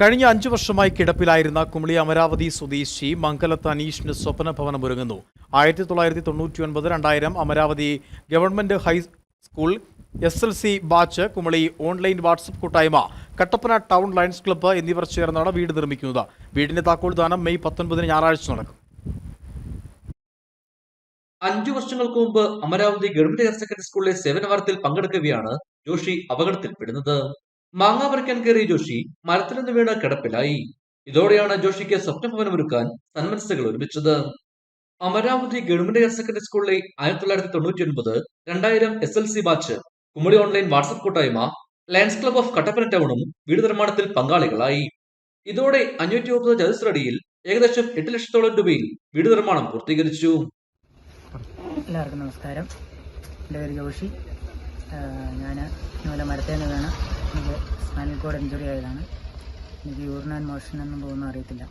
കഴിഞ്ഞ അഞ്ചു വർഷമായി കിടപ്പിലായിരുന്ന കുമളി അമരാവതി സ്വദേശി മംഗലത്ത് അനീഷിന് സ്വപ്ന ഭവനം ഒരുങ്ങുന്നു. ആയിരത്തി തൊള്ളായിരത്തി തൊണ്ണൂറ്റി ഒൻപത് രണ്ടായിരം Amaravathi government high school S L C batch Kumily online WhatsApp കൂട്ടായ്മ കട്ടപ്പന ടൗൺ ലയൺസ് ക്ലബ്ബ് എന്നിവർ ചേർന്നാണ് വീട് നിർമ്മിക്കുന്നത്. വീടിന്റെ താക്കോൽ ദാനം മെയ് പത്തൊൻപതിന് ഞായറാഴ്ച നടക്കും. അഞ്ചു വർഷങ്ങൾക്ക് മുമ്പ് അമരാവതി ഗവൺമെന്റ് ഹയർ സെക്കൻഡറി സ്കൂളിലെ സേവനവാരത്തിൽ പങ്കെടുക്കുകയാണ് ജോഷി അപകടത്തിൽപ്പെടുന്നത്. മാങ്ങ പറിക്കാൻ കയറിയ ജോഷി മരത്തിൽ നിന്ന് വീണ് കിടപ്പിലായി. ഇതോടെയാണ് ജോഷിക്ക് സ്വപ്നഭവനം ഒരുക്കാൻ സന്മനസ്സുകൾ ഒരുമിച്ചത്. അമരാവതി ഗവൺമെന്റ് ഹയർ സെക്കൻഡറി സ്കൂളിലെ ആയിരത്തി തൊള്ളായിരത്തി തൊണ്ണൂറ്റി ഒൻപത് രണ്ടായിരം S L C batch Kumily online WhatsApp കൂട്ടായ്മ ലയൺസ് ക്ലബ് ഓഫ് കട്ടപ്പന ടൗണും വീട് നിർമ്മാണത്തിൽ പങ്കാളികളായി. ഇതോടെ അഞ്ഞൂറ്റി മുപ്പത് ചതുശ്രടിയിൽ ഏകദേശം എട്ട് ലക്ഷത്തോളം രൂപയിൽ വീട് നിർമ്മാണം പൂർത്തീകരിച്ചു. എല്ലാവർക്കും നമസ്കാരം. എന്റെ പേര് ജോഷി. ഞാൻ ഇന്നലെ മരത്തേന്ന് വീണ് എനിക്ക് സ്പൈനൽ കോഡ് ഇഞ്ചുറി ആയതാണ്. എനിക്ക് യൂറിൻ ആൻഡ് മോഷൻ എന്നും പോകുന്ന അറിയത്തില്ല.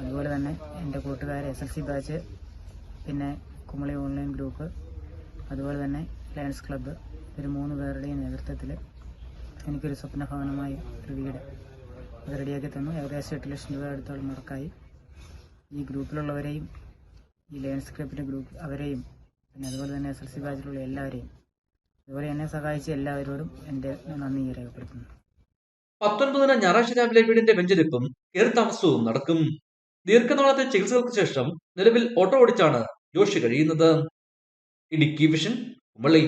അതുപോലെ തന്നെ എന്റെ കൂട്ടുകാർ എസ് എൽ സി ബാച്ച് പിന്നെ കുമളി ഓൺലൈൻ ഗ്രൂപ്പ് അതുപോലെ തന്നെ ലയൺസ് ക്ലബ്ബ് ഇവർ മൂന്ന് പേരുടെയും നേതൃത്വത്തിൽ എനിക്കൊരു സ്വപ്നഭവനമായി ഒരു വീട് അത് റെഡിയാക്കി തന്നു. ഏകദേശം എട്ട് ലക്ഷം രൂപ അടുത്തോളം മുടക്കായി. ഈ ഗ്രൂപ്പിലുള്ളവരെയും ഈ ലയൺസ് ക്ലബിന്റെ ഗ്രൂപ്പ് അവരെയും പിന്നെ അതുപോലെ തന്നെ എസ് എൽ സി ബാച്ചിലുള്ള എല്ലാവരെയും അതുപോലെ എന്നെ സഹായിച്ച എല്ലാവരോടും എന്റെ നന്ദി രേഖപ്പെടുത്തുന്നു. പത്തൊൻപതിന് ഞായറാഴ്ച രാവിലെ വീടിന്റെ വെഞ്ചരിപ്പും കയറി നടക്കും. ദീർഘനാളത്തെ ചികിത്സകൾക്ക് ശേഷം നിലവിൽ ഓട്ടോ ഓടിച്ചാണ് ജോഷി കഴിയുന്നത്. ഇടുക്കി വിഷൻ കുമളി.